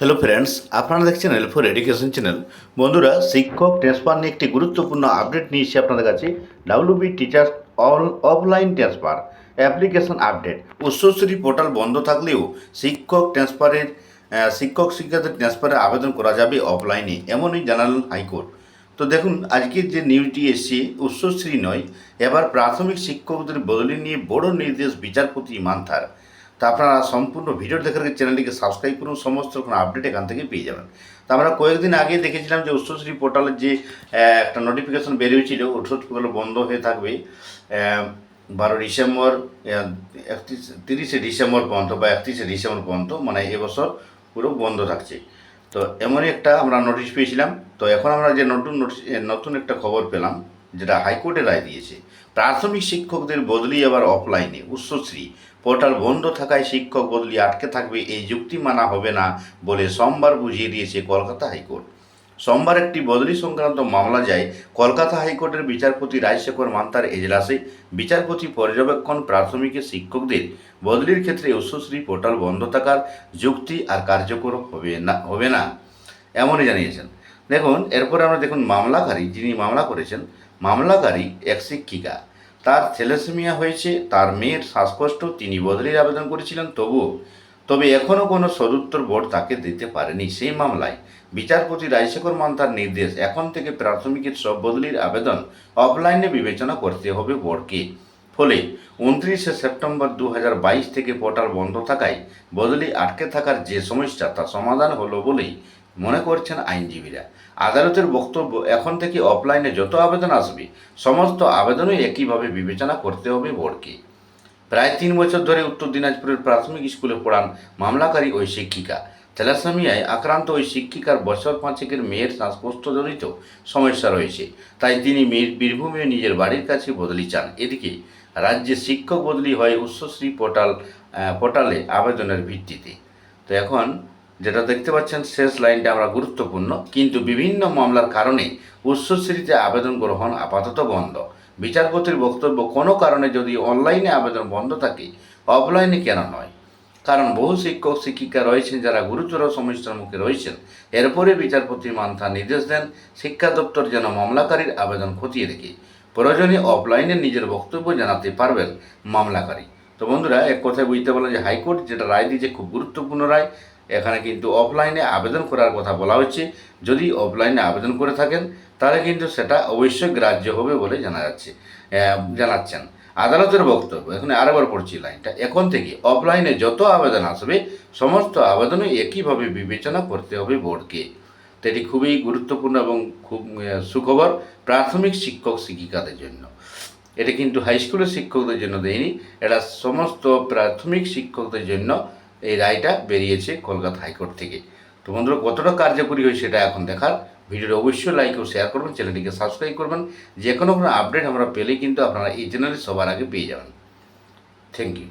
Hello friends আপনারা দেখছেন L for education channel বন্ধুরা, শিক্ষক ট্রান্সফার নিয়ে একটি গুরুত্বপূর্ণ আপডেট নিয়ে এসেছি আপনাদের কাছে। WB teacher all offline transfer application update Utsashree portal বন্ধ থাকলেও শিক্ষক ট্রান্সফারের শিক্ষক শিক্ষার্থীর ট্রান্সফারের আবেদন করা যাবে অফলাইনে এমনই জানালেন হাইকোর্ট। তো দেখুন আজকের যে নিউজটি এসছে উচ্চশ্রী নয়, এবার প্রাথমিক শিক্ষকদের বদলি নিয়ে বড় নির্দেশ বিচারপতি মান্থার। তা আপনারা সম্পূর্ণ ভিডিও দেখার চ্যানেলটিকে সাবস্ক্রাইব করুন, সমস্ত রকম আপডেট এখান থেকে পেয়ে যাবেন। তো আমরা কয়েকদিন আগে দেখেছিলাম যে উচ্চশ্রী পোর্টালের যে একটা নোটিফিকেশন বেরিয়েছিল উচ্চশ্রী পোর্টাল বন্ধ হয়ে থাকবে বারো ডিসেম্বর একত্রিশ, তিরিশে ডিসেম্বর পর্যন্ত বা একত্রিশে ডিসেম্বর পর্যন্ত মানে এবছর পুরো বন্ধ থাকছে। তো এমনই একটা আমরা নোটিশ পেয়েছিলাম। তো এখন আমরা যে নতুন নতুন একটা খবর পেলাম, যেটা হাইকোর্টে রায় দিয়েছে। প্রাথমিক শিক্ষকদের বদলি আবার অফলাইনে উচ্চশ্রী পোর্টাল বন্ধ থাকায় শিক্ষক বদলি, আটকে থাকবে, এই যুক্তি মানা হবে না বলে সোমবার বুঝিয়ে দিয়েছে কলকাতা হাইকোর্ট। সোমবার একটি বদলি সংক্রান্ত মামলা যায় কলকাতা হাইকোর্টের বিচারপতি রাজশেখর মান্তার এজলাসে। বিচারপতি পর্যবেক্ষণ প্রাথমিকের শিক্ষকদের বদলির ক্ষেত্রে উচ্চশ্রী পোর্টাল বন্ধ থাকার যুক্তি আর কার্যকর হবে না হবে না, এমনই জানিয়েছেন। দেখুন, এরপরে আমরা দেখুন মামলাকারী যিনি মামলা করেছেন, মামলাকারী এক শিক্ষিকা। তার থ্যালাসেমিয়া হয়েছে, তার মেয়ের শ্বাসকষ্ট, তিনি বদলির আবেদন করেছিলেন, তবুও তবে এখনও কোনো সদুত্তর বোর্ড তাকে দিতে পারেনি। সেই মামলায় বিচারপতি রাজশেখর মান্তার নির্দেশ, এখন থেকে প্রাথমিকের সব বদলির আবেদন অফলাইনে বিবেচনা করতে হবে বোর্ডকে। ফলে উনত্রিশে সেপ্টেম্বর দু হাজার বাইশ থেকে পোর্টাল বন্ধ থাকায় বদলি আটকে থাকার যে সমস্যা, তা সমাধান হলো বলেই মনে করছেন আইনজীবীরা। আদালতের বক্তব্য, এখন থেকে অফলাইনে যত আবেদন আসবে, সমস্ত আবেদনই একইভাবে বিবেচনা করতে হবে বোর্ডকে। প্রায় তিন বছর ধরে উত্তর দিনাজপুরের প্রাথমিক স্কুলে পড়ান মামলাকারী ওই শিক্ষিকা। থ্যালাসেমিয়ায় আক্রান্ত ওই শিক্ষিকার বছর পাঁচেকের মেয়ের শ্বাসকষ্টজনিত সমস্যা রয়েছে। তাই তিনি মেয়ের বীরভূমে নিজের বাড়ির কাছে বদলি চান। এদিকে রাজ্যে শিক্ষক বদলি হয় উচ্চশ্রী পোর্টাল পোর্টালে আবেদনের ভিত্তিতে। তো এখন যেটা দেখতে পাচ্ছেন, শেষ লাইনটা আমরা গুরুত্বপূর্ণ। কিন্তু বিভিন্ন মামলার কারণে উচ্চশ্রীতে আবেদন গ্রহণ আপাতত বন্ধ। বিচারপতির বক্তব্য কোনো কারণে যদি অনলাইনে আবেদন বন্ধ থাকে, অফলাইনে কেন নয়? কারণ বহু শিক্ষক, শিক্ষিকা রয়েছেন যারা গুরুতর সমস্যার মুখে রয়েছেন। এরপরে বিচারপতি মান্থা নির্দেশ দেন, শিক্ষা দপ্তর যেন মামলাকারীর আবেদন খতিয়ে দেখে। প্রয়োজনে অফলাইনে নিজের বক্তব্য জানাতে পারবেন মামলাকারী। তো বন্ধুরা, এক কথায় বুঝতে পারলাম যে হাইকোর্ট যেটা রায় দিয়েছে খুব গুরুত্বপূর্ণ রায়। এখানে কিন্তু অফলাইনে আবেদন করার কথা বলা হচ্ছে। যদি অফলাইনে আবেদন করে থাকেন, তাহলে কিন্তু সেটা অবশ্যই গ্রাহ্য হবে বলে জানা যাচ্ছে জানাচ্ছেন। আদালতের বক্তব্য, এখানে আরেকবার পড়ছি লাইনটা। এখন থেকে অফলাইনে যত আবেদন আসবে, সমস্ত আবেদনই একইভাবে বিবেচনা করতে হবে বোর্ডকে। তো এটি খুবই গুরুত্বপূর্ণ এবং খুব সুখবর প্রাথমিক শিক্ষক শিক্ষিকাদের জন্য। এটা কিন্তু হাই স্কুলের শিক্ষকদের জন্য দেয়নি, এটা সমস্ত প্রাথমিক শিক্ষকদের জন্য এই রায়টা বেরিয়েছে কলকাতা হাইকোর্ট থেকে। তো বন্ধুরা, কতটা কার্যকরী হয় সেটা এখন দেখার। ভিডিওটি অবশ্যই লাইক ও শেয়ার করবেন, চ্যানেলটিকে সাবস্ক্রাইব করবেন। যে কোনো কোনো আপডেট আমরা পেলেই কিন্তু আপনারা এই চ্যানেলে সবার আগে পেয়ে যাবেন। Thank you